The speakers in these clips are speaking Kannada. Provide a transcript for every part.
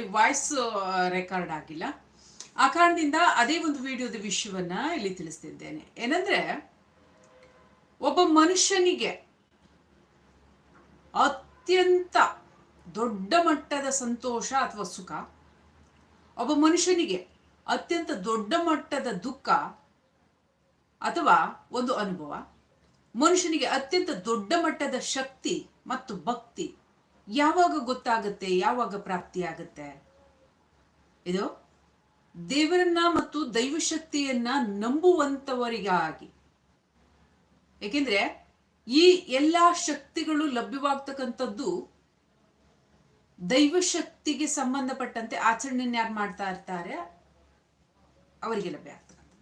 ಅಲ್ಲಿ ವಾಯ್ಸ್ ರೆಕಾರ್ಡ್ ಆಗಿಲ್ಲ. ಆ ಕಾರಣದಿಂದ ಅದೇ ಒಂದು ವಿಡಿಯೋದ ವಿಷಯವನ್ನ ಇಲ್ಲಿ ತಿಳಿಸ್ತಿದ್ದೇನೆ. ಏನಂದ್ರೆ, ಒಬ್ಬ ಮನುಷ್ಯನಿಗೆ ಅತ್ಯಂತ ದೊಡ್ಡ ಮಟ್ಟದ ಸಂತೋಷ ಅಥವಾ ಸುಖ, ಒಬ್ಬ ಮನುಷ್ಯನಿಗೆ ಅತ್ಯಂತ ದೊಡ್ಡ ಮಟ್ಟದ ದುಃಖ ಅಥವಾ ಒಂದು ಅನುಭವ, ಮನುಷ್ಯನಿಗೆ ಅತ್ಯಂತ ದೊಡ್ಡ ಮಟ್ಟದ ಶಕ್ತಿ ಮತ್ತು ಭಕ್ತಿ ಯಾವಾಗ ಗೊತ್ತಾಗುತ್ತೆ, ಯಾವಾಗ ಪ್ರಾಪ್ತಿಯಾಗುತ್ತೆ ಇದು ದೇವರನ್ನ ಮತ್ತು ದೈವಶಕ್ತಿಯನ್ನ ನಂಬುವಂತವರಿಗಾಗಿ. ಏಕೆಂದ್ರೆ ಈ ಎಲ್ಲಾ ಶಕ್ತಿಗಳು ಲಭ್ಯವಾಗ್ತಕ್ಕಂಥದ್ದು ದೈವಶಕ್ತಿಗೆ ಸಂಬಂಧಪಟ್ಟಂತೆ ಆಚರಣೆಯನ್ನು ಯಾರು ಮಾಡ್ತಾ ಇರ್ತಾರೆ? ಅವರಿಗೆ ಲಭ್ಯ ಆಗ್ತಕ್ಕಂಥ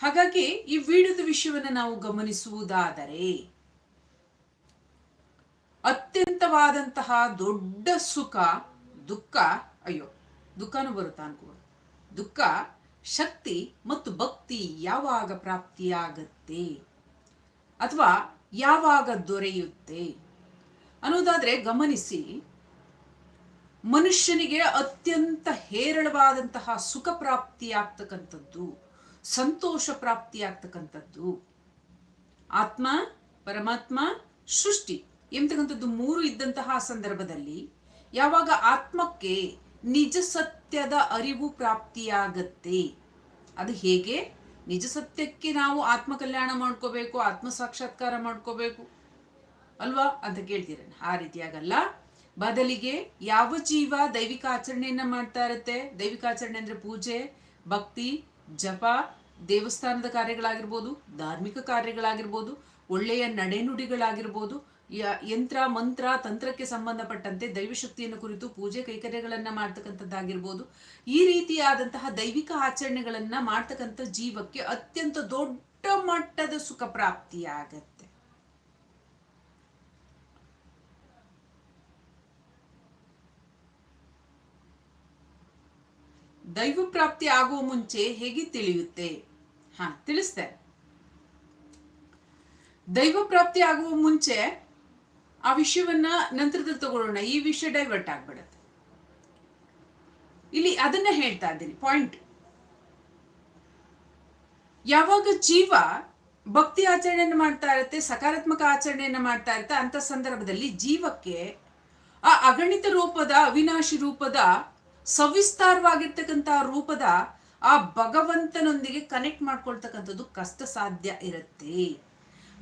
ಹಾಗಾಗಿ ಈ ವಿಡಿಯೋದ ವಿಷಯವನ್ನು ನಾವು ಗಮನಿಸುವುದಾದರೆ ಅತ್ಯಂತವಾದಂತಹ ದೊಡ್ಡ ಸುಖ, ದುಃಖ, ಅಯ್ಯೋ, ದುಃಖನೂ ಬರುತ್ತಾ ಅನ್ಕೋ. ದುಃಖ, ಶಕ್ತಿ ಮತ್ತು ಭಕ್ತಿ ಯಾವಾಗ ಪ್ರಾಪ್ತಿಯಾಗತ್ತೆ? ಅಥವಾ ಯಾವಾಗ ದೊರೆಯುತ್ತೆ? ಅನ್ನೋದಾದ್ರೆ ಗಮನಿಸಿ, ಮನುಷ್ಯನಿಗೆ ಅತ್ಯಂತ ಹೇರಳವಾದಂತಹ ಸುಖ ಪ್ರಾಪ್ತಿಯಾಗ್ತಕ್ಕಂಥದ್ದು, ಸಂತೋಷ ಪ್ರಾಪ್ತಿಯಾಗ್ತಕ್ಕಂಥದ್ದು. ಆತ್ಮ, ಪರಮಾತ್ಮ, ಸೃಷ್ಟಿ. ಎಂಬತಕ್ಕಂಥದ್ದು ಮೂರು ಇದ್ದಂತಹ ಸಂದರ್ಭದಲ್ಲಿ ಯಾವಾಗ ಆತ್ಮಕ್ಕೆ ನಿಜ ಸತ್ಯದ ಅರಿವು ಪ್ರಾಪ್ತಿಯಾಗತ್ತೆ? ಅದು ಹೇಗೆ? ನಿಜ ಸತ್ಯಕ್ಕೆ ನಾವು ಆತ್ಮ ಕಲ್ಯಾಣ ಮಾಡ್ಕೋಬೇಕು ಆತ್ಮ ಸಾಕ್ಷಾತ್ಕಾರ ಮಾಡ್ಕೋಬೇಕು. ಅಲ್ವಾ? ಅಂತ ಕೇಳ್ತೀರ. ಆ ರೀತಿಯಾಗಲ್ಲ. ಬದಲಿಗೆ ಯಾವ ಜೀವ ದೈವಿಕ ಆಚರಣೆಯನ್ನ ಮಾಡ್ತಾ ಇರುತ್ತೆ? ದೈವಿಕ ಆಚರಣೆ ಅಂದ್ರೆ ಪೂಜೆ, ಭಕ್ತಿ, ಜಪ, ದೇವಸ್ಥಾನದ ಕಾರ್ಯಗಳಾಗಿರ್ಬೋದು, ಧಾರ್ಮಿಕ ಕಾರ್ಯಗಳಾಗಿರ್ಬೋದು, ಒಳ್ಳೆಯ ನಡೆನುಡಿಗಳಾಗಿರ್ಬೋದು ಯಂತ್ರ, ಮಂತ್ರ, ತಂತ್ರಕ್ಕೆ ಸಂಬಂಧಪಟ್ಟಂತೆ ದೈವಶಕ್ತಿಯನ್ನು ಕುರಿತು ಪೂಜೆ ಕೈಕರ್ಯಗಳನ್ನ ಮಾಡ್ತಕ್ಕಂಥದ್ದಾಗಿರ್ಬೋದು. ಈ ರೀತಿಯಾದಂತಹ ದೈವಿಕ ಆಚರಣೆಗಳನ್ನ ಮಾಡ್ತಕ್ಕಂಥ ಜೀವಕ್ಕೆ ಅತ್ಯಂತ ದೊಡ್ಡ ಮಟ್ಟದ ಸುಖ ಪ್ರಾಪ್ತಿಯಾಗತ್ತೆ. ದೈವ ಪ್ರಾಪ್ತಿ ಆಗುವ ಮುಂಚೆ ಹೇಗೆ ತಿಳಿಯುತ್ತೆ? ಹಾ, ತಿಳಿಸ್ತೇನೆ. ದೈವ ಪ್ರಾಪ್ತಿ ಆಗುವ ಮುಂಚೆ ಆ ವಿಷಯವನ್ನ ನಂತರದಲ್ಲಿ ತಗೊಳ್ಳೋಣ. ಈ ವಿಷಯ ಡೈವರ್ಟ್ ಆಗ್ಬಿಡತ್ತೆ. ಇಲ್ಲಿ ಅದನ್ನ ಹೇಳ್ತಾ ಇದ್ದೀನಿ. ಪಾಯಿಂಟ್ ಯಾವಾಗ ಜೀವ ಭಕ್ತಿ ಆಚರಣೆಯನ್ನು ಮಾಡ್ತಾ ಇರುತ್ತೆ, ಸಕಾರಾತ್ಮಕ ಆಚರಣೆಯನ್ನು ಮಾಡ್ತಾ ಇರುತ್ತೆ, ಅಂತ ಸಂದರ್ಭದಲ್ಲಿ ಜೀವಕ್ಕೆ ಆ ಅಗಣಿತ ರೂಪದ, ಅವಿನಾಶಿ ರೂಪದ ಸವಿಸ್ತಾರವಾಗಿರ್ತಕ್ಕಂತಹ ರೂಪದ ಆ ಭಗವಂತನೊಂದಿಗೆ ಕನೆಕ್ಟ್ ಮಾಡ್ಕೊಳ್ತಕ್ಕಂಥದ್ದು ಕಷ್ಟ ಸಾಧ್ಯ ಇರುತ್ತೆ.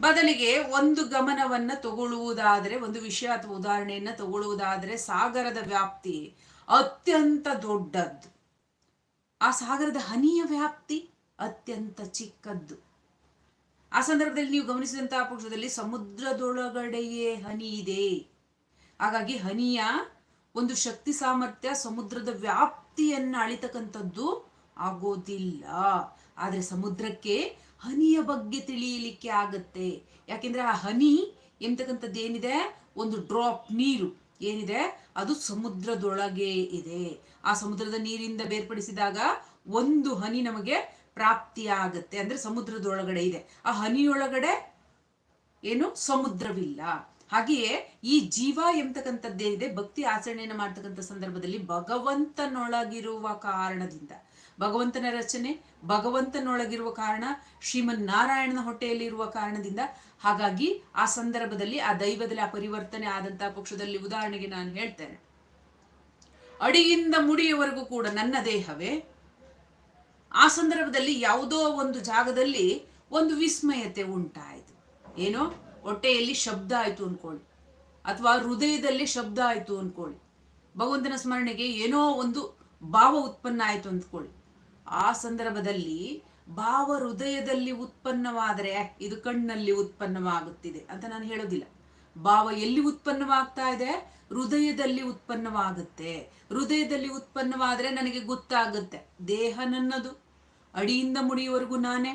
ಬದಲಿಗೆ ಒಂದು ಗಮನವನ್ನ ತಗೊಳ್ಳುವುದಾದರೆ, ಒಂದು ವಿಷಯ ಅಥವಾ ಉದಾಹರಣೆಯನ್ನ ತಗೊಳ್ಳುವುದಾದರೆ ಸಾಗರದ ವ್ಯಾಪ್ತಿ ಅತ್ಯಂತ ದೊಡ್ಡದ್ದು. ಆ ಸಾಗರದ ಹನಿಯ ವ್ಯಾಪ್ತಿ ಅತ್ಯಂತ ಚಿಕ್ಕದ್ದು. ಆ ಸಂದರ್ಭದಲ್ಲಿ ನೀವು ಗಮನಿಸಿದಂತಹ ಪಕ್ಷದಲ್ಲಿ ಸಮುದ್ರದೊಳಗಡೆಯೇ ಹನಿ ಇದೆ. ಹಾಗಾಗಿ ಹನಿಯ ಒಂದು ಶಕ್ತಿ ಸಾಮರ್ಥ್ಯ ಸಮುದ್ರದ ವ್ಯಾಪ್ತಿಯನ್ನ ಅಳಿತಕ್ಕಂಥದ್ದು ಆಗೋದಿಲ್ಲ. ಆದರೆ ಸಮುದ್ರಕ್ಕೆ ಹನಿಯ ಬಗ್ಗೆ ತಿಳಿಯಲಿಕ್ಕೆ ಆಗುತ್ತೆ. ಯಾಕೆಂದ್ರೆ ಆ ಹನಿ ಎಂತಕ್ಕಂಥದ್ದು ಏನಿದೆ ಒಂದು ಡ್ರಾಪ್ ನೀರು. ಏನಿದೆ? ಅದು ಸಮುದ್ರದೊಳಗೆ ಇದೆ. ಆ ಸಮುದ್ರದ ನೀರಿಂದ ಬೇರ್ಪಡಿಸಿದಾಗ ಒಂದು ಹನಿ ನಮಗೆ ಪ್ರಾಪ್ತಿಯಾಗತ್ತೆ ಅಂದ್ರೆ ಸಮುದ್ರದೊಳಗಡೆ ಇದೆ. ಆ ಹನಿಯೊಳಗಡೆ ಏನು? ಸಮುದ್ರವಿಲ್ಲ. ಹಾಗೆಯೇ ಈ ಜೀವ ಎಂಬತಕ್ಕಂಥದ್ದೇನಿದೆ ಭಕ್ತಿ ಆಚರಣೆಯನ್ನು ಮಾಡ್ತಕ್ಕಂಥ ಸಂದರ್ಭದಲ್ಲಿ ಭಗವಂತನೊಳಗಿರುವ ಕಾರಣದಿಂದ. ಭಗವಂತನ ರಚನೆ, ಭಗವಂತನೊಳಗಿರುವ ಕಾರಣ ಶ್ರೀಮನ್ ನಾರಾಯಣನ ಹೊಟ್ಟೆಯಲ್ಲಿ ಕಾರಣದಿಂದ. ಹಾಗಾಗಿ ಆ ಸಂದರ್ಭದಲ್ಲಿ, ಆ ದೈವದಲ್ಲಿ ಆ ಪರಿವರ್ತನೆ ಆದಂತಹ ಪಕ್ಷದಲ್ಲಿ ಉದಾಹರಣೆಗೆ ನಾನು ಹೇಳ್ತೇನೆ. ಅಡಿಯಿಂದ ಮುಡಿಯವರೆಗೂ ಕೂಡ ನನ್ನ ದೇಹವೇ. ಆ ಸಂದರ್ಭದಲ್ಲಿ ಯಾವುದೋ ಒಂದು ಜಾಗದಲ್ಲಿ ಒಂದು ವಿಸ್ಮಯತೆ ಉಂಟಾಯಿತು. ಏನೋ? ಹೊಟ್ಟೆಯಲ್ಲಿ ಶಬ್ದ ಆಯ್ತು ಅನ್ಕೊಳ್ಳಿ ಅಥವಾ ಹೃದಯದಲ್ಲಿ ಶಬ್ದ ಆಯ್ತು ಅನ್ಕೊಳ್ಳಿ ಭಗವಂತನ ಸ್ಮರಣೆಗೆ ಏನೋ ಒಂದು ಭಾವ ಉತ್ಪನ್ನ ಆಯ್ತು ಅಂದ್ಕೊಳ್ಳಿ ಆ ಸಂದರ್ಭದಲ್ಲಿ ಭಾವ ಹೃದಯದಲ್ಲಿ ಉತ್ಪನ್ನವಾದರೆ ಇದು ಕಣ್ಣಲ್ಲಿ ಉತ್ಪನ್ನವಾಗುತ್ತಿದೆ ಅಂತ ನಾನು ಹೇಳೋದಿಲ್ಲ. ಭಾವ ಎಲ್ಲಿ ಉತ್ಪನ್ನವಾಗ್ತಾ ಇದೆ? ಹೃದಯದಲ್ಲಿ ಉತ್ಪನ್ನವಾಗುತ್ತೆ. ಹೃದಯದಲ್ಲಿ ಉತ್ಪನ್ನವಾದರೆ ನನಗೆ ಗೊತ್ತಾಗುತ್ತೆ. ದೇಹ ನನ್ನದು. ಅಡಿಯಿಂದ ಮುಡಿಯವರೆಗೂ ನಾನೇ.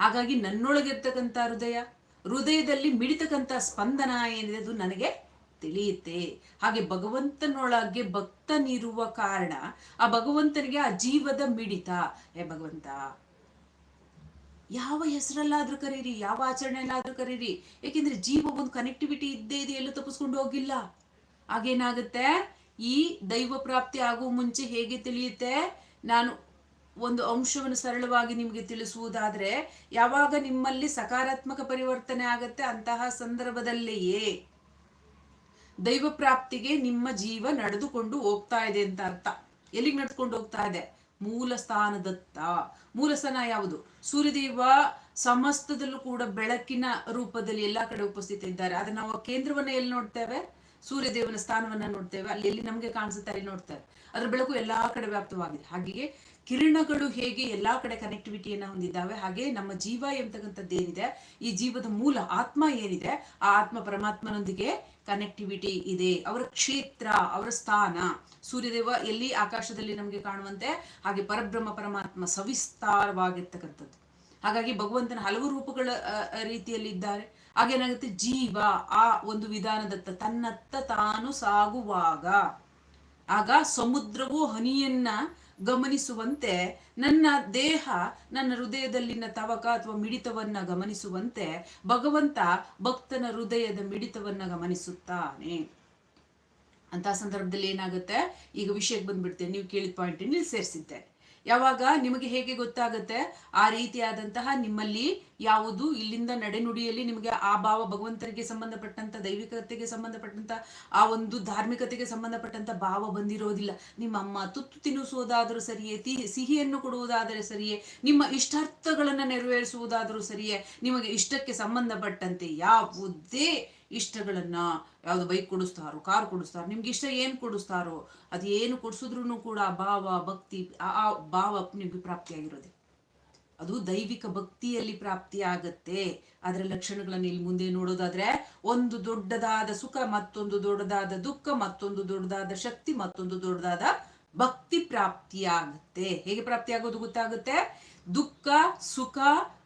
ಹಾಗಾಗಿ ನನ್ನೊಳಗಿರ್ತಕ್ಕಂಥ ಹೃದಯ ಹೃದಯದಲ್ಲಿ ಮಿಡಿತಕ್ಕಂಥ ಸ್ಪಂದನ ಏನಿದೆ ಅದು ನನಗೆ ತಿಳಿಯುತ್ತೆ. ಹಾಗೆ ಭಗವಂತನೊಳಗೆ ಭಕ್ತನಿರುವ ಕಾರಣ ಆ ಭಗವಂತನಿಗೆ ಆ ಜೀವದ ಮಿಡಿತ. ಏ ಭಗವಂತ, ಯಾವ ಹೆಸರಲ್ಲಾದ್ರೂ ಕರೀರಿ, ಯಾವ ಆಚರಣೆಯಲ್ಲಾದ್ರೂ ಕರೀರಿ. ಏಕೆಂದ್ರೆ ಜೀವ ಒಂದು ಕನೆಕ್ಟಿವಿಟಿ ಇದ್ದೇ ಇದೆ, ಎಲ್ಲೂ ತಪ್ಪಿಸ್ಕೊಂಡು ಹೋಗಿಲ್ಲ. ಹಾಗೇನಾಗುತ್ತೆ? ಈ ದೈವ ಪ್ರಾಪ್ತಿ ಆಗುವ ಮುಂಚೆ ಹೇಗೆ ತಿಳಿಯುತ್ತೆ? ನಾನು ಒಂದು ಅಂಶವನ್ನು ಸರಳವಾಗಿ ನಿಮಗೆ ತಿಳಿಸುವುದಾದ್ರೆ, ಯಾವಾಗ ನಿಮ್ಮಲ್ಲಿ ಸಕಾರಾತ್ಮಕ ಪರಿವರ್ತನೆ ಆಗತ್ತೆ ಅಂತಹ ಸಂದರ್ಭದಲ್ಲಿಯೇ ದೈವ ಪ್ರಾಪ್ತಿಗೆ ನಿಮ್ಮ ಜೀವ ನಡೆದುಕೊಂಡು ಹೋಗ್ತಾ ಇದೆ ಅಂತ ಅರ್ಥ. ಎಲ್ಲಿಗೆ ನಡೆದುಕೊಂಡು ಹೋಗ್ತಾ ಇದೆ? ಮೂಲ ಸ್ಥಾನದತ್ತ. ಮೂಲ ಸ್ಥಾನ ಯಾವುದು? ಸೂರ್ಯದೇವ ಸಮಸ್ತದಲ್ಲೂ ಕೂಡ ಬೆಳಕಿನ ರೂಪದಲ್ಲಿ ಎಲ್ಲಾ ಕಡೆ ಉಪಸ್ಥಿತ ಇದ್ದಾರೆ. ಆದ್ರೆ ನಾವು ಕೇಂದ್ರವನ್ನ ಎಲ್ಲಿ ನೋಡ್ತೇವೆ? ಸೂರ್ಯದೇವನ ಸ್ಥಾನವನ್ನ ನೋಡ್ತೇವೆ. ಅಲ್ಲಿ ಎಲ್ಲಿ ನಮಗೆ ಕಾಣಿಸುತ್ತೆ ಅಲ್ಲಿ ನೋಡ್ತೇವೆ. ಅದರ ಬೆಳಕು ಎಲ್ಲಾ ಕಡೆ ವ್ಯಾಪ್ತವಾಗಿದೆ. ಹಾಗೆಯೇ ಕಿರಣಗಳು ಹೇಗೆ ಎಲ್ಲಾ ಕಡೆ ಕನೆಕ್ಟಿವಿಟಿಯನ್ನ ಹೊಂದಿದ್ದಾವೆ, ಹಾಗೆ ನಮ್ಮ ಜೀವ ಎಂಬತಕ್ಕಂಥದ್ದು ಏನಿದೆ, ಈ ಜೀವದ ಮೂಲ ಆತ್ಮ ಏನಿದೆ, ಆ ಆತ್ಮ ಪರಮಾತ್ಮನೊಂದಿಗೆ ಕನೆಕ್ಟಿವಿಟಿ ಇದೆ. ಅವರ ಕ್ಷೇತ್ರ, ಅವರ ಸ್ಥಾನ, ಸೂರ್ಯದೇವ ಎಲ್ಲಿ ಆಕಾಶದಲ್ಲಿ ನಮಗೆ ಕಾಣುವಂತೆ, ಹಾಗೆ ಪರಬ್ರಹ್ಮ ಪರಮಾತ್ಮ ಸವಿಸ್ತಾರವಾಗಿರ್ತಕ್ಕಂಥದ್ದು. ಹಾಗಾಗಿ ಭಗವಂತನ ಹಲವು ರೂಪಗಳ ರೀತಿಯಲ್ಲಿ ಇದ್ದಾರೆ. ಹಾಗೇನಾಗುತ್ತೆ ಜೀವ, ಆ ಒಂದು ವಿಧಾನದತ್ತ ತನ್ನತ್ತ ತಾನು ಸಾಗುವಾಗ, ಆಗ ಸಮುದ್ರವು ಹನಿಯನ್ನ ಗಮನಿಸುವಂತೆ, ನನ್ನ ದೇಹ, ನನ್ನ ಹೃದಯದಲ್ಲಿನ ತವಕ ಅಥವಾ ಮಿಡಿತವನ್ನ ಗಮನಿಸುವಂತೆ ಭಗವಂತ ಭಕ್ತನ ಹೃದಯದ ಮಿಡಿತವನ್ನ ಗಮನಿಸುತ್ತಾನೆ. ಅಂತ ಸಂದರ್ಭದಲ್ಲಿ ಏನಾಗುತ್ತೆ? ಈಗ ವಿಷಯಕ್ಕೆ ಬಂದ್ಬಿಡ್ತೇನೆ. ನೀವು ಕೇಳಿದ ಪಾಯಿಂಟ್ ಇಲ್ಲಿ ಸೇರಿಸಿದ್ದೆ. ಯಾವಾಗ ನಿಮಗೆ ಹೇಗೆ ಗೊತ್ತಾಗುತ್ತೆ, ಆ ರೀತಿಯಾದಂತಹ ನಿಮ್ಮಲ್ಲಿ ಯಾವುದು ಇಲ್ಲಿಂದ ನಡೆನುಡಿಯಲ್ಲಿ ನಿಮಗೆ ಆ ಭಾವ ಭಗವಂತರಿಗೆ ಸಂಬಂಧಪಟ್ಟಂತ, ದೈವಿಕತೆಗೆ ಸಂಬಂಧಪಟ್ಟಂತ, ಆ ಒಂದು ಧಾರ್ಮಿಕತೆಗೆ ಸಂಬಂಧಪಟ್ಟಂತ ಭಾವ ಬಂದಿರೋದಿಲ್ಲ. ನಿಮ್ಮ ಅಮ್ಮ ತುತ್ತು ತಿನ್ನಿಸುವುದಾದರೂ ಸರಿಯೇ, ತಿ ಸಿಹಿಯನ್ನು ಕೊಡುವುದಾದರೆ ಸರಿಯೇ, ನಿಮ್ಮ ಇಷ್ಟಾರ್ಥಗಳನ್ನು ನೆರವೇರಿಸುವುದಾದರೂ ಸರಿಯೇ, ನಿಮಗೆ ಇಷ್ಟಕ್ಕೆ ಸಂಬಂಧಪಟ್ಟಂತೆ ಯಾವುದೇ ಇಷ್ಟಗಳನ್ನ ಯಾವ್ದು ಬೈಕ್ ಕೊಡಿಸ್ತಾರೋ ಕಾರ್ ಕೊಡಿಸ್ತಾರೋ, ನಿಮ್ಗೆ ಇಷ್ಟ ಏನು ಕೊಡಿಸ್ತಾರೋ, ಅದು ಏನು ಕೊಡಿಸಿದ್ರು ಕೂಡ ಭಾವ, ಭಕ್ತಿ, ಆ ಭಾವ ನಿಮ್ಗೆ ಪ್ರಾಪ್ತಿಯಾಗಿರೋದೆ ಅದು ದೈವಿಕ ಭಕ್ತಿಯಲ್ಲಿ ಪ್ರಾಪ್ತಿ ಆಗತ್ತೆ. ಅದರ ಲಕ್ಷಣಗಳನ್ನು ಇಲ್ಲಿ ಮುಂದೆ ನೋಡೋದಾದ್ರೆ, ಒಂದು ದೊಡ್ಡದಾದ ಸುಖ ಮತ್ತೊಂದು ದೊಡ್ಡದಾದ ದುಃಖ ಮತ್ತೊಂದು ದೊಡ್ಡದಾದ ಶಕ್ತಿ ಮತ್ತೊಂದು ದೊಡ್ಡದಾದ ಭಕ್ತಿ ಪ್ರಾಪ್ತಿಯಾಗುತ್ತೆ. ಹೇಗೆ ಪ್ರಾಪ್ತಿಯಾಗೋದು ಗೊತ್ತಾಗುತ್ತೆ? ದುಃಖ, ಸುಖ,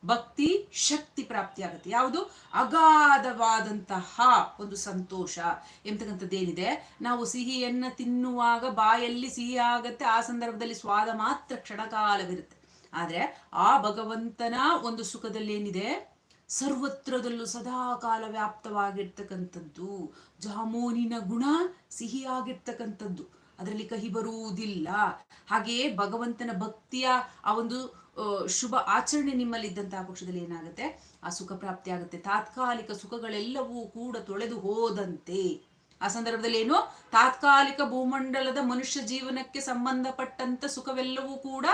ಭಕ್ತಿ, ಶಕ್ತಿ ಪ್ರಾಪ್ತಿಯಾಗುತ್ತೆ. ಯಾವುದು? ಅಗಾಧವಾದಂತಹ ಒಂದು ಸಂತೋಷ. ಎಂತಕ್ಕಂಥದ್ದೇನಿದೆ? ನಾವು ಸಿಹಿಯನ್ನ ತಿನ್ನುವಾಗ ಬಾಯಲ್ಲಿ ಸಿಹಿ ಆಗತ್ತೆ, ಆ ಸಂದರ್ಭದಲ್ಲಿ ಸ್ವಾದ ಮಾತ್ರ ಕ್ಷಣಕಾಲವಿರುತ್ತೆ. ಆದ್ರೆ ಆ ಭಗವಂತನ ಒಂದು ಸುಖದಲ್ಲಿ ಏನಿದೆ ಸರ್ವತ್ರದಲ್ಲೂ ಸದಾಕಾಲ ವ್ಯಾಪ್ತವಾಗಿರ್ತಕ್ಕಂಥದ್ದು. ಜಾಮೂನಿನ ಗುಣ ಸಿಹಿಯಾಗಿರ್ತಕ್ಕಂಥದ್ದು. ಅದರಲ್ಲಿ ಕಹಿ ಬರುವುದಿಲ್ಲ. ಹಾಗೆಯೇ ಭಗವಂತನ ಭಕ್ತಿಯ ಆ ಒಂದು ಶುಭ ಆಚರಣೆ ನಿಮ್ಮಲ್ಲಿ ಇದ್ದಂತಹ ಪಕ್ಷದಲ್ಲಿ ಏನಾಗುತ್ತೆ? ಆ ಸುಖ ಪ್ರಾಪ್ತಿ ಆಗುತ್ತೆ. ತಾತ್ಕಾಲಿಕ ಸುಖಗಳೆಲ್ಲವೂ ಕೂಡ ತೊಳೆದು ಹೋದಂತೆ. ಆ ಸಂದರ್ಭದಲ್ಲಿ ಏನು? ತಾತ್ಕಾಲಿಕ ಭೂಮಂಡಲದ ಮನುಷ್ಯ ಜೀವನಕ್ಕೆ ಸಂಬಂಧಪಟ್ಟಂತ ಸುಖವೆಲ್ಲವೂ ಕೂಡ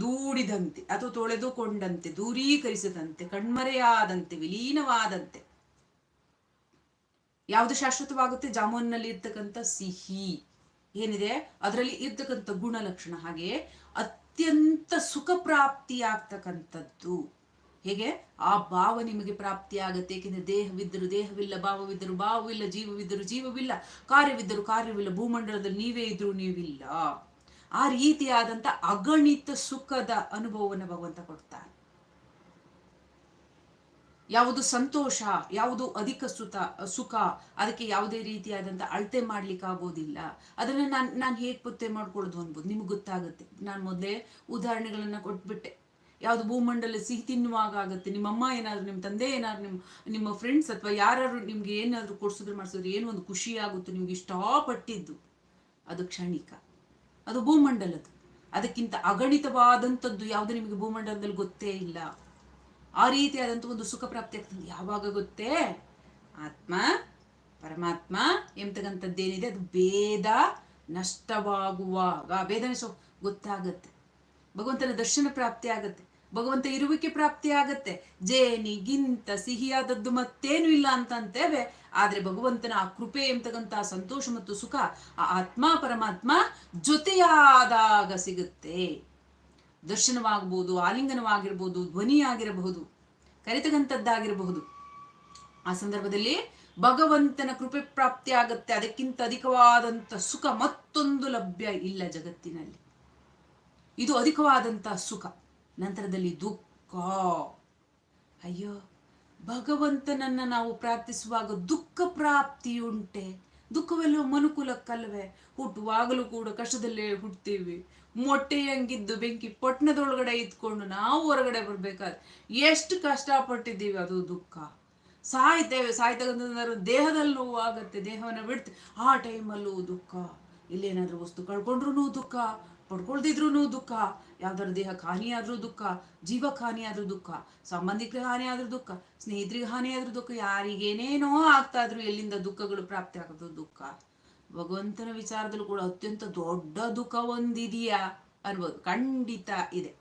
ದೂಡಿದಂತೆ, ಅಥವಾ ತೊಳೆದುಕೊಂಡಂತೆ, ದೂರೀಕರಿಸದಂತೆ, ಕಣ್ಮರೆಯಾದಂತೆ, ವಿಲೀನವಾದಂತೆ. ಯಾವುದು ಶಾಶ್ವತವಾಗುತ್ತೆ? ಜಾಮೂನ್ನಲ್ಲಿ ಇರ್ತಕ್ಕಂಥ ಸಿಹಿ. ಏನಿದೆ? ಅದರಲ್ಲಿ ಇರ್ತಕ್ಕಂಥ ಗುಣಲಕ್ಷಣ ಹಾಗೆ ಅತ್ಯಂತ ಸುಖ ಪ್ರಾಪ್ತಿಯಾಗ್ತಕ್ಕಂಥದ್ದು. ಹೇಗೆ? ಆ ಭಾವ ನಿಮಗೆ ಪ್ರಾಪ್ತಿ ಆಗತ್ತೆ ಏಕೆಂದ್ರೆ ದೇಹವಿದ್ದರೂ ದೇಹವಿಲ್ಲ, ಭಾವವಿದ್ದರೂ ಭಾವವಿಲ್ಲ, ಜೀವವಿದ್ದರೂ ಜೀವವಿಲ್ಲ, ಕಾರ್ಯವಿದ್ದರೂ ಕಾರ್ಯವಿಲ್ಲ, ಭೂಮಂಡಲದಲ್ಲಿ ನೀವೇ ಇದ್ರೂ ನೀವಿಲ್ಲ. ಆ ರೀತಿಯಾದಂತ ಅಗಣಿತ ಸುಖದ ಅನುಭವವನ್ನು ಭಗವಂತ ಕೊಡ್ತಾನೆ. ಯಾವುದು ಸಂತೋಷ, ಯಾವುದು ಅಧಿಕ ಸುತ, ಸುಖ, ಅದಕ್ಕೆ ಯಾವುದೇ ರೀತಿಯಾದಂಥ ಅಳತೆ ಮಾಡ್ಲಿಕ್ಕೆ ಆಗೋದಿಲ್ಲ. ಅದನ್ನ ನಾನು ನಾನು ಹೇಗೆ ಪತ್ತೆ ಮಾಡ್ಕೊಳ್ಳೋದು ಅನ್ಬೋದು, ನಿಮ್ಗೆ ಗೊತ್ತಾಗುತ್ತೆ. ನಾನು ಮೊದಲೇ ಉದಾಹರಣೆಗಳನ್ನ ಕೊಟ್ಬಿಟ್ಟೆ. ಯಾವುದು ಭೂಮಂಡಲ ಸಿಹಿ ತಿನ್ನುವಾಗ ಆಗುತ್ತೆ, ನಿಮ್ಮ ಅಮ್ಮ ಏನಾದ್ರು, ನಿಮ್ಮ ತಂದೆ ಏನಾದ್ರು, ನಿಮ್ಮ ನಿಮ್ಮ ಫ್ರೆಂಡ್ಸ್ ಅಥವಾ ಯಾರು ನಿಮ್ಗೆ ಏನಾದ್ರು ಕೊಡ್ಸಿದ್ರೆ ಮಾಡಿಸಿದ್ರೆ ಏನೋ ಒಂದು ಖುಷಿ ಆಗುತ್ತೆ, ನಿಮ್ಗೆ ಇಷ್ಟಪಟ್ಟಿದ್ದು? ಅದು ಕ್ಷಣಿಕ. ಅದು ಭೂಮಂಡಲದ್ದು. ಅದಕ್ಕಿಂತ ಅಗಣಿತವಾದಂಥದ್ದು ಯಾವುದು ನಿಮಗೆ ಭೂಮಂಡಲದಲ್ಲಿ ಗೊತ್ತೇ ಇಲ್ಲ. ಆ ರೀತಿಯಾದಂಥ ಒಂದು ಸುಖ ಪ್ರಾಪ್ತಿ ಆಗ್ತದೆ. ಯಾವಾಗ ಗೊತ್ತೇ? ಆತ್ಮ, ಪರಮಾತ್ಮ ಎಂಬತಕ್ಕಂಥದ್ದೇನಿದೆ ಅದು ಭೇದ ನಷ್ಟವಾಗುವಾಗ. ಭೇದನೆ ಸೊ, ಗೊತ್ತಾಗತ್ತೆ. ಭಗವಂತನ ದರ್ಶನ ಪ್ರಾಪ್ತಿ ಆಗತ್ತೆ. ಭಗವಂತ ಇರುವಿಕೆ ಪ್ರಾಪ್ತಿ ಆಗತ್ತೆ. ಜೇನಿಗಿಂತ ಸಿಹಿಯಾದದ್ದು ಮತ್ತೇನು ಇಲ್ಲ ಅಂತ ಆದ್ರೆ ಭಗವಂತನ ಆ ಕೃಪೆ ಎಂಬತಕ್ಕಂತಹ ಸಂತೋಷ ಮತ್ತು ಸುಖ ಆ ಆತ್ಮ, ಪರಮಾತ್ಮ ಜೊತೆಯಾದಾಗ ಸಿಗುತ್ತೆ. ದರ್ಶನವಾಗಬಹುದು, ಆಲಿಂಗನವಾಗಿರ್ಬೋದು ಧ್ವನಿ ಆಗಿರಬಹುದು ಕರೆತಕ್ಕಂಥದ್ದಾಗಿರಬಹುದು. ಆ ಸಂದರ್ಭದಲ್ಲಿ ಭಗವಂತನ ಕೃಪೆ ಪ್ರಾಪ್ತಿ ಆಗತ್ತೆ ಅದಕ್ಕಿಂತ ಅಧಿಕವಾದಂತ ಸುಖ ಮತ್ತೊಂದು ಲಭ್ಯ ಇಲ್ಲ ಜಗತ್ತಿನಲ್ಲಿ. ಇದು ಅಧಿಕವಾದಂತ ಸುಖ. ನಂತರದಲ್ಲಿ ದುಃಖ. ಅಯ್ಯೋ, ಭಗವಂತನನ್ನ ನಾವು ಪ್ರಾರ್ಥಿಸುವಾಗ ದುಃಖ ಪ್ರಾಪ್ತಿಯುಂಟೆ. ದುಃಖವೆಲ್ಲೋ ಮನುಕುಲಕ್ಕಲ್ವೇ? ಹುಟ್ಟುವಾಗಲೂ ಕೂಡ ಕಷ್ಟದಲ್ಲೇ ಹುಟ್ತೀವಿ. ಮೊಟ್ಟೆಯಂಗಿದ್ದು ಬೆಂಕಿ ಪಟ್ಟಣದೊಳಗಡೆ ಇದ್ಕೊಂಡು ನಾವು ಹೊರಗಡೆ ಬರ್ಬೇಕಾದ್ರೆ ಎಷ್ಟು ಕಷ್ಟಪಟ್ಟಿದ್ದೀವಿ ಅದು ದುಃಖ. ಸಾಯ್ತೇವೆ ಸಾಯ್ತಕ್ಕಂಥದ್ದು ದೇಹದಲ್ಲಿ ನೋವು ಆಗತ್ತೆ, ದೇಹವನ್ನು ಬಿಡ್ತೇವೆ ಆ ಟೈಮಲ್ಲೂ ದುಃಖ. ಇಲ್ಲೇನಾದ್ರೂ ವಸ್ತು ಕಳ್ಕೊಂಡ್ರು ದುಃಖ ಪಡ್ಕೊಳ್ದಿದ್ರು ದುಃಖ. ಯಾವ್ದಾದ್ರು ದೇಹಕ್ಕೆ ಆದ್ರೂ ದುಃಖ ಜೀವಕ್ಕೆ ಆದ್ರೂ ದುಃಖ ಸಂಬಂಧಿಕರಿಗೆ ಹಾನಿ ಆದ್ರೂ ದುಃಖ, ಸ್ನೇಹಿತರಿಗೆ ಹಾನಿ ಆದ್ರೂ ದುಃಖ, ಯಾರಿಗೇನೇನೋ ಆಗ್ತಾ ಇದ್ರು ಎಲ್ಲಿಂದ ದುಃಖಗಳು ಪ್ರಾಪ್ತಿ ಆಗೋದು ದುಃಖ. ಭಗವಂತನ ವಿಚಾರದಲ್ಲೂ ಕೂಡ ಅತ್ಯಂತ ದೊಡ್ಡ ದುಃಖ ಒಂದಿದೆಯಾ ಅನ್ಬೋದು ಖಂಡಿತ ಇದೆ.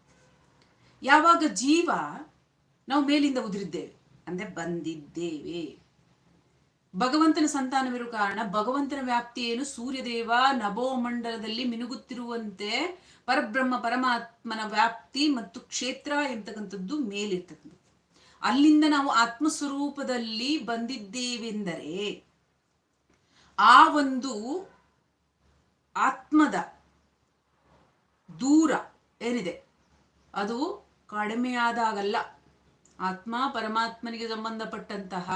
ಯಾವಾಗ ಜೀವ, ನಾವು ಮೇಲಿಂದ ಉದುರಿದ್ದೇವೆ, ಅಂದ್ರೆ ಬಂದಿದ್ದೇವೆ. ಭಗವಂತನ ಸಂತಾನವಿರುವ ಕಾರಣ ಭಗವಂತನ ವ್ಯಾಪ್ತಿ ಏನು ಸೂರ್ಯದೇವ ನಭೋಮಂಡಲದಲ್ಲಿ ಮಿನುಗುತ್ತಿರುವಂತೆ ಪರಬ್ರಹ್ಮ ಪರಮಾತ್ಮನ ವ್ಯಾಪ್ತಿ ಮತ್ತು ಕ್ಷೇತ್ರ ಎಂತಕ್ಕಂಥದ್ದು ಮೇಲಿರ್ತಕ್ಕಂಥದ್ದು ಅಲ್ಲಿಂದ ನಾವು ಆತ್ಮಸ್ವರೂಪದಲ್ಲಿ ಬಂದಿದ್ದೇವೆಂದರೆ ಆ ಒಂದು ಆತ್ಮದ ದೂರ ಏನಿದೆ? ಅದು ಕಡಿಮೆಯಾದಾಗಲ್ಲ. ಆತ್ಮ ಪರಮಾತ್ಮನಿಗೆ ಸಂಬಂಧಪಟ್ಟಂತಹ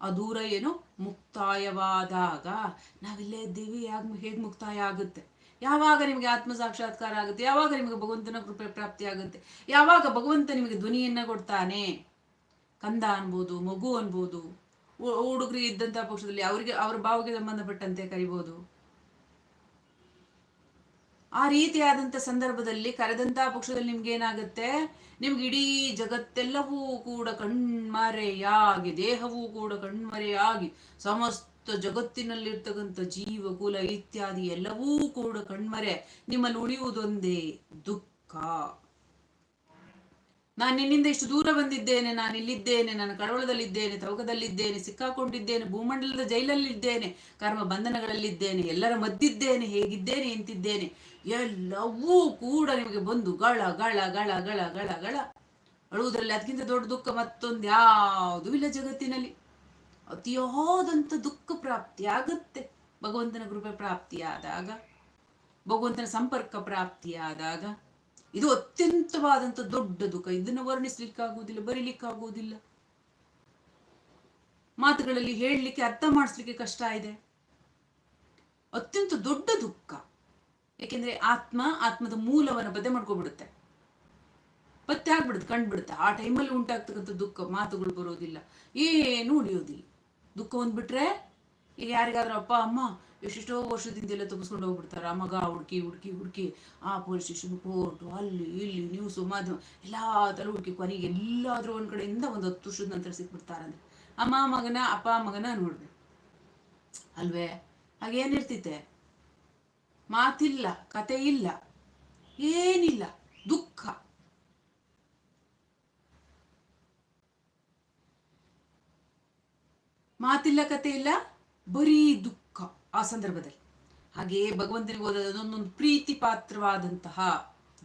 ಆ ದೂರ ಏನು ಮುಕ್ತಾಯವಾದಾಗ ನಾವಿಲ್ಲೇ ಇದ್ದೀವಿ, ಯಾಕೆ ಹೇಗೆ ಮುಕ್ತಾಯ ಆಗುತ್ತೆ? ಯಾವಾಗ ನಿಮಗೆ ಆತ್ಮ ಸಾಕ್ಷಾತ್ಕಾರ ಆಗುತ್ತೆ? ಯಾವಾಗ ನಿಮಗೆ ಭಗವಂತನ ಕೃಪೆ ಪ್ರಾಪ್ತಿ ಆಗುತ್ತೆ? ಯಾವಾಗ ಭಗವಂತ ನಿಮಗೆ ಧ್ವನಿಯನ್ನ ಕೊಡ್ತಾನೆ? ಕಂದ ಅನ್ಬೋದು, ಮಗು ಅನ್ಬೋದು ಹುಡುಗರು ಇದ್ದಂತಹ ಪಕ್ಷದಲ್ಲಿ ಅವರಿಗೆ, ಅವ್ರ ಭಾವಕ್ಕೆ ಸಂಬಂಧಪಟ್ಟಂತೆ ಕರಿಬೋದು. ಆ ರೀತಿಯಾದಂಥ ಸಂದರ್ಭದಲ್ಲಿ ಕರೆದಂತಹ ಪಕ್ಷದಲ್ಲಿ ನಿಮ್ಗೆ ಏನಾಗುತ್ತೆ? ನಿಮ್ಗೆ ಇಡೀ ಜಗತ್ತೆಲ್ಲವೂ ಕೂಡ ಕಣ್ಮರೆಯಾಗಿ, ದೇಹವೂ ಕೂಡ ಕಣ್ಮರೆಯಾಗಿ, ಸಮಸ್ತ ಜಗತ್ತಿನಲ್ಲಿರ್ತಕ್ಕಂಥ ಜೀವ, ಕುಲ, ಇತ್ಯಾದಿ ಎಲ್ಲವೂ ಕೂಡ ಕಣ್ಮರೆ ನಿಮ್ಮಲ್ಲಿ ಉಳಿಯುವುದೊಂದೇ ದುಃಖ. ನಾನು ನಿನ್ನಿಂದ ಇಷ್ಟು ದೂರ ಬಂದಿದ್ದೇನೆ, ನಾನು ಇಲ್ಲಿದ್ದೇನೆ, ನಾನು ಕಡವಳದಲ್ಲಿದ್ದೇನೆ, ತವಕದಲ್ಲಿದ್ದೇನೆ, ಸಿಕ್ಕಾಕೊಂಡಿದ್ದೇನೆ, ಭೂಮಂಡಲದ ಜೈಲಲ್ಲಿದ್ದೇನೆ, ಕರ್ಮ ಬಂಧನಗಳಲ್ಲಿದ್ದೇನೆ, ಎಲ್ಲರ ಮದ್ದಿದ್ದೇನೆ, ಹೇಗಿದ್ದೇನೆ, ಎಂತಿದ್ದೇನೆ, ಎಲ್ಲವೂ ಕೂಡ ನಿಮಗೆ ಬಂದು ಗಳ ಗಳ ಗಳ ಗಳ ಗಳ ಗಳ ಅಳುವುದರಲ್ಲಿ ಅದಕ್ಕಿಂತ ದೊಡ್ಡ ದುಃಖ ಮತ್ತೊಂದು ಯಾವುದೂ ಇಲ್ಲ ಜಗತ್ತಿನಲ್ಲಿ. ಅತಿಯಾದಂಥ ದುಃಖ ಪ್ರಾಪ್ತಿ ಆಗುತ್ತೆ. ಭಗವಂತನ ಕೃಪೆ ಪ್ರಾಪ್ತಿಯಾದಾಗ, ಭಗವಂತನ ಸಂಪರ್ಕ ಪ್ರಾಪ್ತಿಯಾದಾಗ, ಇದು ಅತ್ಯಂತವಾದಂಥ ದೊಡ್ಡ ದುಃಖ. ಇದನ್ನು ವರ್ಣಿಸ್ಲಿಕ್ಕಾಗುವುದಿಲ್ಲ, ಬರೀಲಿಕ್ಕಾಗುವುದಿಲ್ಲ. ಮಾತುಗಳಲ್ಲಿ ಹೇಳಲಿಕ್ಕೆ, ಅರ್ಥ ಮಾಡಿಸ್ಲಿಕ್ಕೆ ಕಷ್ಟ ಇದೆ. ಅತ್ಯಂತ ದೊಡ್ಡ ದುಃಖ. ಯಾಕೆಂದ್ರೆ ಆತ್ಮ, ಆತ್ಮದ ಮೂಲವನ್ನು ಬದೆ ಮಾಡ್ಕೊಬಿಡುತ್ತೆ. ಪತ್ತೆ ಆಗ್ಬಿಡುತ್ತೆ, ಕಂಡ್ಬಿಡುತ್ತೆ. ಆ ಟೈಮಲ್ಲಿ ಉಂಟಾಗ್ತಕ್ಕಂಥ ದುಃಖ, ಮಾತುಗಳು ಬರೋದಿಲ್ಲ. ಏನು ಉಳಿಯೋದಿಲ್ಲ. ದುಃಖ ಬಂದ್ಬಿಟ್ರೆ ಈಗ ಯಾರಿಗಾದ್ರೂ ಅಪ್ಪ, ಅಮ್ಮ ಎಷ್ಟೆಷ್ಟೋ ವರ್ಷದಿಂದ ಎಲ್ಲ ತಪ್ಪಿಸ್ಕೊಂಡು ಹೋಗ್ಬಿಡ್ತಾರೆ. ಆ ಮಗ ಹುಡುಕಿ ಹುಡುಕಿ ಹುಡುಕಿ ಆ ಪೊಲೀಸ್ ಸ್ಟೇಷನ್ ಕೋರ್ಟು ಅಲ್ಲಿ, ಇಲ್ಲಿ ನ್ಯೂಸು ಮಾಧ್ಯಮ ಎಲ್ಲ ಥರ ಹುಡುಕಿ ಕೊನೆಗೆ ಎಲ್ಲಾದರೂ ಒಂದು ಕಡೆಯಿಂದ ಒಂದು ಹತ್ತು ವರ್ಷದ ನಂತರ ಸಿಕ್ಬಿಡ್ತಾರಂದ್ರೆ ಅಮ್ಮ, ಮಗನ, ಅಪ್ಪ, ಮಗನ ನೋಡ್ಬೇಕು ಅಲ್ವೇ? ಹಾಗೇನಿರ್ತೈತೆ ಮಾತಿಲ್ಲ ಕತೆ ಇಲ್ಲ ಏನಿಲ್ಲ, ದುಃಖ. ಮಾತಿಲ್ಲ ಕತೆ ಇಲ್ಲ, ಬರೀ ದುಃಖ ಆ ಸಂದರ್ಭದಲ್ಲಿ. ಹಾಗೆಯೇ ಭಗವಂತನಿಗೆ ಹೋದ ಅದೊಂದೊಂದು ಪ್ರೀತಿ ಪಾತ್ರವಾದಂತಹ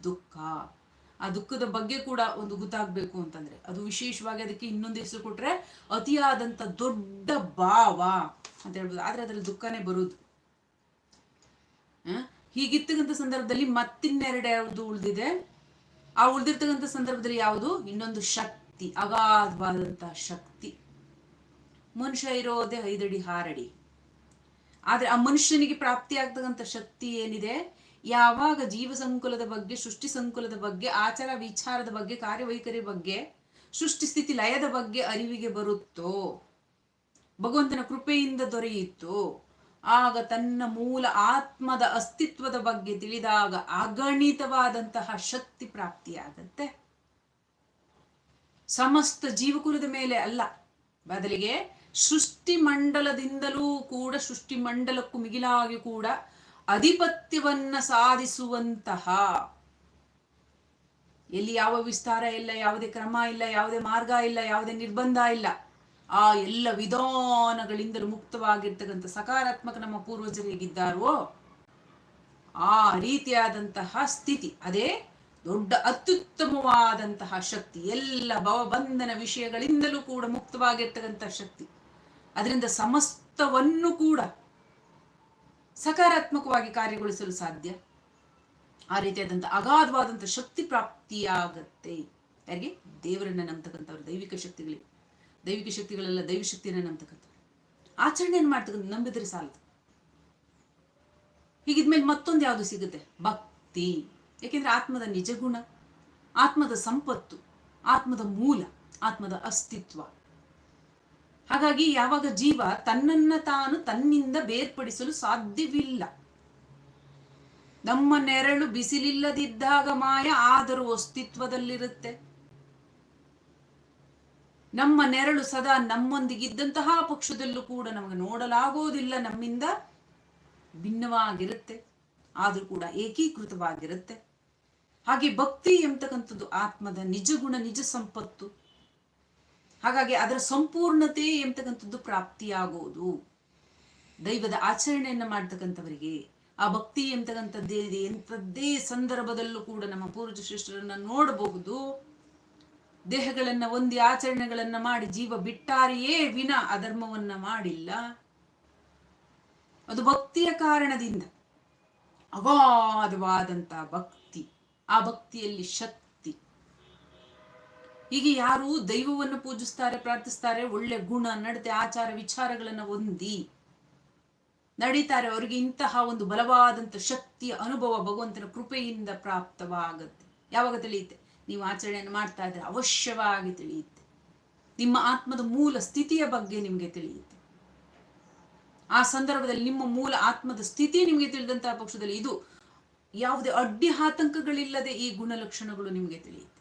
ದುಃಖ. ಆ ದುಃಖದ ಬಗ್ಗೆ ಕೂಡ ಒಂದು ಗೊತ್ತಾಗಬೇಕು ಅಂತಂದ್ರೆ, ಅದು ವಿಶೇಷವಾಗಿ ಅದಕ್ಕೆ ಇನ್ನೊಂದು ಹೆಸರು ಕೊಟ್ರೆ ಅತಿಯಾದಂತ ದೊಡ್ಡ ಭಾವ ಅಂತ ಹೇಳ್ಬೋದು. ಆದ್ರೆ ಅದ್ರಲ್ಲಿ ದುಃಖನೇ ಬರುದು. ಹೀಗಿರ್ತಕ್ಕಂಥ ಸಂದರ್ಭದಲ್ಲಿ ಮತ್ತಿನ್ನೆರಡು ಯಾವುದು ಉಳಿದಿದೆ. ಆ ಉಳಿದಿರ್ತಕ್ಕಂಥ ಸಂದರ್ಭದಲ್ಲಿ ಯಾವುದು? ಇನ್ನೊಂದು ಶಕ್ತಿ, ಅಗಾಧವಾದಂತಹ ಶಕ್ತಿ. ಮನುಷ್ಯ ಇರೋದೇ ಐದಡಿ ಹಾರಡಿ ಆದ್ರೆ ಆ ಮನುಷ್ಯನಿಗೆ ಪ್ರಾಪ್ತಿ ಆಗ್ತಕ್ಕಂಥ ಶಕ್ತಿ ಏನಿದೆ? ಯಾವಾಗ ಜೀವ ಸಂಕುಲದ ಬಗ್ಗೆ, ಸೃಷ್ಟಿ ಸಂಕುಲದ ಬಗ್ಗೆ, ಆಚಾರ ವಿಚಾರದ ಬಗ್ಗೆ, ಕಾರ್ಯವೈಖರಿ ಬಗ್ಗೆ, ಸೃಷ್ಟಿ ಸ್ಥಿತಿ ಲಯದ ಬಗ್ಗೆ ಅರಿವಿಗೆ ಬರುತ್ತೋ? ಭಗವಂತನ ಕೃಪೆಯಿಂದ ದೊರೆಯಿತು? ಆಗ ತನ್ನ ಮೂಲ ಆತ್ಮದ ಅಸ್ತಿತ್ವದ ಬಗ್ಗೆ ತಿಳಿದಾಗ ಅಗಣಿತವಾದಂತಹ ಶಕ್ತಿ ಪ್ರಾಪ್ತಿಯಾಗತ್ತೆ. ಸಮಸ್ತ ಜೀವಕುಲದ ಮೇಲೆ ಅಲ್ಲ. ಬದಲಿಗೆ ಸೃಷ್ಟಿ ಮಂಡಲದಿಂದಲೂ ಕೂಡ ಸೃಷ್ಟಿ ಮಂಡಲಕ್ಕೂ ಮಿಗಿಲಾಗಿ ಕೂಡ ಅಧಿಪತ್ಯವನ್ನ ಸಾಧಿಸುವಂತಹ ಎಲ್ಲಿ ಯಾವ ವಿಸ್ತಾರ ಇಲ್ಲ, ಯಾವುದೇ ಕ್ರಮ ಇಲ್ಲ, ಯಾವುದೇ ಮಾರ್ಗ ಇಲ್ಲ, ಯಾವುದೇ ನಿರ್ಬಂಧ ಇಲ್ಲ, ಆ ಎಲ್ಲ ವಿಧಾನಗಳಿಂದಲೂ ಮುಕ್ತವಾಗಿರ್ತಕ್ಕಂಥ ಸಕಾರಾತ್ಮಕ ನಮ್ಮ ಪೂರ್ವಜರು ಹೇಗಿದ್ದಾರೋ ಆ ರೀತಿಯಾದಂತಹ ಸ್ಥಿತಿ, ಅದೇ ದೊಡ್ಡ ಅತ್ಯುತ್ತಮವಾದಂತಹ ಶಕ್ತಿ, ಎಲ್ಲ ಭವಬಂಧನ ವಿಷಯಗಳಿಂದಲೂ ಕೂಡ ಮುಕ್ತವಾಗಿರ್ತಕ್ಕಂಥ ಶಕ್ತಿ. ಅದರಿಂದ ಸಮಸ್ತವನ್ನು ಕೂಡ ಸಕಾರಾತ್ಮಕವಾಗಿ ಕಾರ್ಯಗೊಳಿಸಲು ಸಾಧ್ಯ. ಆ ರೀತಿಯಾದಂಥ ಅಗಾಧವಾದಂಥ ಶಕ್ತಿ ಪ್ರಾಪ್ತಿಯಾಗತ್ತೆ. ಯಾರಿಗೆ? ದೇವರನ್ನ ನಂಬತಕ್ಕಂಥವ್ರು, ದೈವಿಕ ಶಕ್ತಿಗಳಿಗೆ. ದೈವಿಕ ಶಕ್ತಿಗಳೆಲ್ಲ, ದೈವ ಶಕ್ತಿಯನ್ನ ನಂಬತಕ್ಕಂಥವ್ರು. ಆಚರಣೆಯನ್ನು ಮಾಡ್ತಕ್ಕಂಥ ನಂಬಿದ್ರೆ ಸಾಲದು. ಹೀಗಿದ್ಮೇಲೆ ಮತ್ತೊಂದು ಯಾವುದು ಸಿಗುತ್ತೆ? ಭಕ್ತಿ. ಯಾಕೆಂದ್ರೆ ಆತ್ಮದ ನಿಜಗುಣ, ಆತ್ಮದ ಸಂಪತ್ತು, ಆತ್ಮದ ಮೂಲ, ಆತ್ಮದ ಅಸ್ತಿತ್ವ. ಹಾಗಾಗಿ ಯಾವಾಗ ಜೀವ ತನ್ನನ್ನ ತಾನು ತನ್ನಿಂದ ಬೇರ್ಪಡಿಸಲು ಸಾಧ್ಯವಿಲ್ಲ. ನಮ್ಮ ನೆರಳು ಬಿಸಿಲಿಲ್ಲದಿದ್ದಾಗ ಮಾಯ ಆದರೂ ಅಸ್ತಿತ್ವದಲ್ಲಿರುತ್ತೆ. ನಮ್ಮ ನೆರಳು ಸದಾ ನಮ್ಮೊಂದಿಗಿದ್ದಂತಹ ಪಕ್ಷದಲ್ಲೂ ಕೂಡ ನಮಗೆ ನೋಡಲಾಗೋದಿಲ್ಲ, ನಮ್ಮಿಂದ ಭಿನ್ನವಾಗಿರುತ್ತೆ, ಆದರೂ ಕೂಡ ಏಕೀಕೃತವಾಗಿರುತ್ತೆ. ಹಾಗೆ ಭಕ್ತಿ ಎಂಬತಕ್ಕಂಥದ್ದು ಆತ್ಮದ ನಿಜಗುಣ, ನಿಜ ಸಂಪತ್ತು. ಹಾಗಾಗಿ ಅದರ ಸಂಪೂರ್ಣತೆ ಎಂತಕ್ಕಂಥದ್ದು ಪ್ರಾಪ್ತಿಯಾಗುವುದು. ದೈವದ ಆಚರಣೆಯನ್ನು ಮಾಡ್ತಕ್ಕಂಥವರಿಗೆ, ಆ ಭಕ್ತಿ ಎಂತಕ್ಕಂಥದ್ದೇ ಎಂಥದ್ದೇ ಸಂದರ್ಭದಲ್ಲೂ ಕೂಡ ನಮ್ಮ ಪೂರ್ವಜ ಶ್ರೇಷ್ಠರನ್ನ ನೋಡಬಹುದು. ದೇಹಗಳನ್ನ ಹೊಂದಿ ಆಚರಣೆಗಳನ್ನ ಮಾಡಿ ಜೀವ ಬಿಟ್ಟಾರೆಯೇ ವಿನ ಅಧರ್ಮವನ್ನ ಮಾಡಿಲ್ಲ. ಅದು ಭಕ್ತಿಯ ಕಾರಣದಿಂದ ಅಗಾಧವಾದಂತ ಭಕ್ತಿ. ಆ ಭಕ್ತಿಯಲ್ಲಿ ಶಕ್ತಿ ಹೀಗೆ ಯಾರು ದೈವವನ್ನು ಪೂಜಿಸ್ತಾರೆ, ಪ್ರಾರ್ಥಿಸ್ತಾರೆ, ಒಳ್ಳೆ ಗುಣ, ನಡತೆ, ಆಚಾರ, ವಿಚಾರಗಳನ್ನು ಹೊಂದಿ ನಡೀತಾರೆ. ಅವರಿಗೆ ಇಂತಹ ಒಂದು ಬಲವಾದಂಥ ಶಕ್ತಿಯ ಅನುಭವ ಭಗವಂತನ ಕೃಪೆಯಿಂದ ಪ್ರಾಪ್ತವಾಗುತ್ತೆ. ಯಾವಾಗ ತಿಳಿಯುತ್ತೆ? ನೀವು ಆಚರಣೆಯನ್ನು ಮಾಡ್ತಾ ಇದ್ರೆ ಅವಶ್ಯವಾಗಿ ತಿಳಿಯುತ್ತೆ. ನಿಮ್ಮ ಆತ್ಮದ ಮೂಲ ಸ್ಥಿತಿಯ ಬಗ್ಗೆ ನಿಮಗೆ ತಿಳಿಯುತ್ತೆ. ಆ ಸಂದರ್ಭದಲ್ಲಿ ನಿಮ್ಮ ಮೂಲ ಆತ್ಮದ ಸ್ಥಿತಿ ನಿಮಗೆ ತಿಳಿದಂತಹ ಪಕ್ಷದಲ್ಲಿ ಇದು ಯಾವುದೇ ಅಡ್ಡಿ ಆತಂಕಗಳಿಲ್ಲದೆ ಈ ಗುಣಲಕ್ಷಣಗಳು ನಿಮಗೆ ತಿಳಿಯುತ್ತೆ.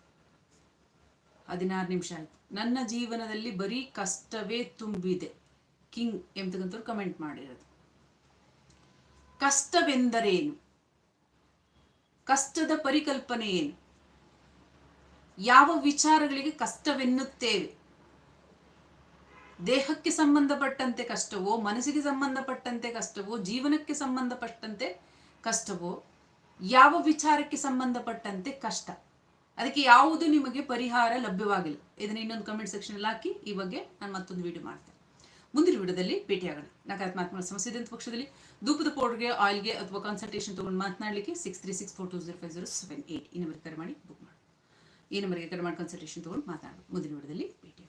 ಹದಿನಾರು ನಿಮಿಷ ಆಯ್ತು. ನನ್ನ ಜೀವನದಲ್ಲಿ ಬರೀ ಕಷ್ಟವೇ ತುಂಬಿದೆ. ಕಿಂಗ್ ಎಂಬತಕ್ಕಂಥವ್ರು ಕಮೆಂಟ್ ಮಾಡಿರೋದು. ಕಷ್ಟವೆಂದರೇನು? ಕಷ್ಟದ ಪರಿಕಲ್ಪನೆ ಏನು? ಯಾವ ವಿಚಾರಗಳಿಗೆ ಕಷ್ಟವೆನ್ನುತ್ತೇವೆ? ದೇಹಕ್ಕೆ ಸಂಬಂಧಪಟ್ಟಂತೆ ಕಷ್ಟವೋ, ಮನಸ್ಸಿಗೆ ಸಂಬಂಧಪಟ್ಟಂತೆ ಕಷ್ಟವೋ, ಜೀವನಕ್ಕೆ ಸಂಬಂಧಪಟ್ಟಂತೆ ಕಷ್ಟವೋ, ಯಾವ ವಿಚಾರಕ್ಕೆ ಸಂಬಂಧಪಟ್ಟಂತೆ ಕಷ್ಟ? ಅದಕ್ಕೆ ಯಾವುದು ನಿಮಗೆ ಪರಿಹಾರ ಲಭ್ಯವಾಗಿಲ್ಲ. ಇದನ್ನ ಇನ್ನೊಂದು ಕಮೆಂಟ್ ಸೆಕ್ಷನ್ ಹಾಕಿ ಈ ಬಗ್ಗೆ ನಾನು ಮತ್ತೊಂದು ವಿಡಿಯೋ ಮಾಡ್ತೇನೆ. ಮುಂದಿನ ವಿಡಿಯೋದಲ್ಲಿ ಭೇಟಿಯಾಗೋಣ. ನಕಾರಾತ್ಮಕ ಸಮಸ್ಯೆ ಪಕ್ಷದಲ್ಲಿ ಧೂಪದ ಪೌಡರ್ಗೆ ಆಯಿಲ್ಗೆ ಅಥವಾ ಕನ್ಸಲ್ಟೇಷನ್ ತೊಗೊಂಡು ಮಾತನಾಡಲಿಕ್ಕೆ six three six four two zero five zero seven eight ಈ ನಂಬರ್ಗೆ ಕರೆ ಮಾಡಿ ಬುಕ್ ಮಾಡಿ. ಈ ನಂಬರ್ಗೆ ಕರೆ ಮಾಡಿ ಕನ್ಸಲ್ಟೇಷನ್ ತೊಗೊಂಡು ಮಾತಾಡೋಣ ಮುಂದಿನ ವಿಡಿಯೋದಲ್ಲಿ ಭೇಟಿಯಾಗೋಣ.